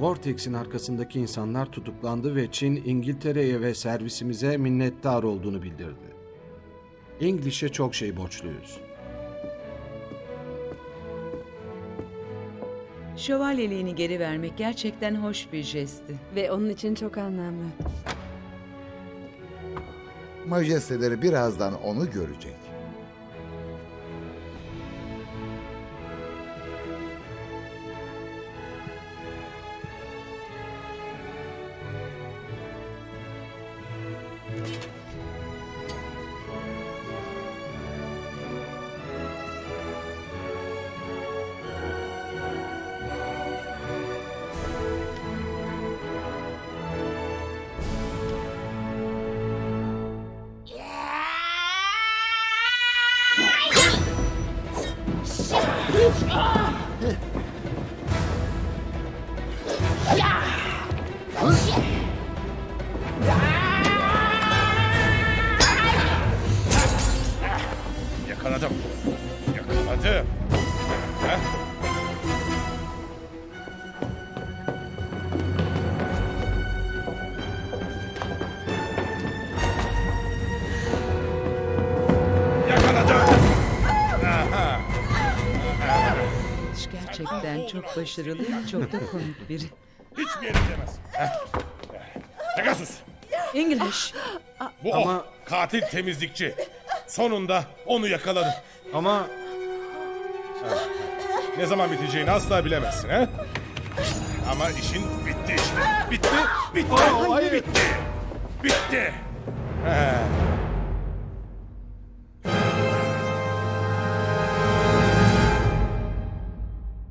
Vortex'in arkasındaki insanlar tutuklandı ve Çin İngiltere'ye ve servisimize minnettar olduğunu bildirdi. İngilizce çok şey borçluyuz. Şövalyeliğini geri vermek gerçekten hoş bir jestti. Ve onun için çok anlamlı. Majesteleri birazdan onu görecek. Yakaladım. Gerçekten çok başarılı, çok da komik biri. Hiçbir yere gidemez. Heh. Pegasus. English, Bu Ama- o. Katil temizlikçi. Sonunda onu yakaladım. Ama Ne zaman biteceğini asla bilemezsin ha? Ama işin bitti işte. Bitti, bitti, bitti. Bitti. He.